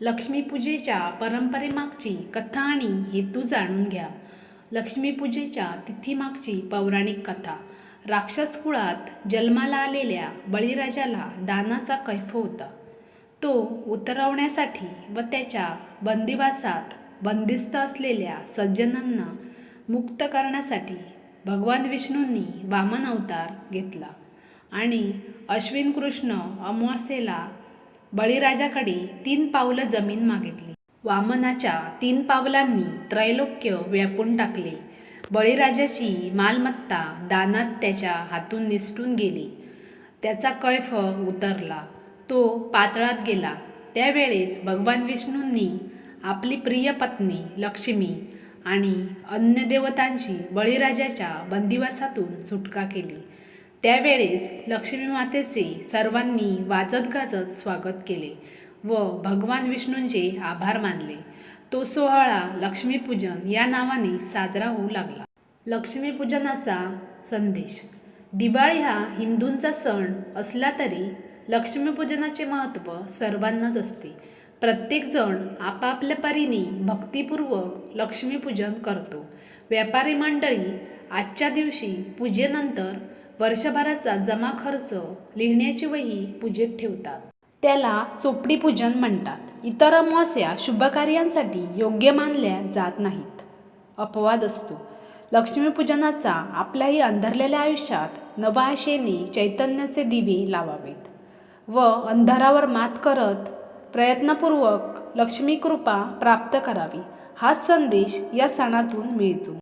लक्ष्मीपूजेच्या परंपरेमागची कथा आणि हेतू जाणून घ्या. लक्ष्मीपूजेच्या तिथीमागची पौराणिक कथा. राक्षस कुळात जन्माला आलेल्या बळीराजाला दानाचा कैफ होता. तो उतरवण्यासाठी व त्याच्या बंदिवासात बंदिस्त असलेल्या सज्जनांना मुक्त करण्यासाठी भगवान विष्णूंनी वामन अवतार घेतला आणि अश्विन कृष्ण अमावास्येला बळीराजाकडे तीन पावलं जमीन मागितली. वामनाच्या तीन पावलांनी त्रैलोक्य व्यापून टाकले. बळीराजाची मालमत्ता दानात त्याच्या हातून निसटून गेली. त्याचा कैफ उतरला. तो पातळात गेला. त्यावेळेस भगवान विष्णूंनी आपली प्रिय पत्नी लक्ष्मी आणि अन्य देवतांची बळीराजाच्या बंदिवासातून सुटका केली. त्यावेळेस लक्ष्मी मातेचे सर्वांनी वाजत गाजत स्वागत केले व भगवान विष्णूंचे आभार मानले. तो सोहळा लक्ष्मीपूजन या नावाने साजरा होऊ लागला. लक्ष्मीपूजनाचा संदेश. दिवाळी हा हिंदूंचा सण असला तरी लक्ष्मीपूजनाचे महत्त्व सर्वांनाच असते. प्रत्येकजण आपापल्या परीने भक्तिपूर्वक लक्ष्मीपूजन करतो. व्यापारी मंडळी आजच्या दिवशी पूजेनंतर वर्षभराचा जमा खर्च लिहिण्याची वही पूजेत ठेवतात. त्याला चोपडी पूजन म्हणतात. इतर अमावस्या शुभकार्यांसाठी योग्य मानल्या जात नाहीत. अपवाद असतो. लक्ष्मीपूजनाचा आपल्याही अंधारलेल्या आयुष्यात नवा आशेने चैतन्याचे दिवे लावावेत व अंधारावर मात करत प्रयत्नपूर्वक लक्ष्मी कृपा प्राप्त करावी हाच संदेश या सणातून मिळतो.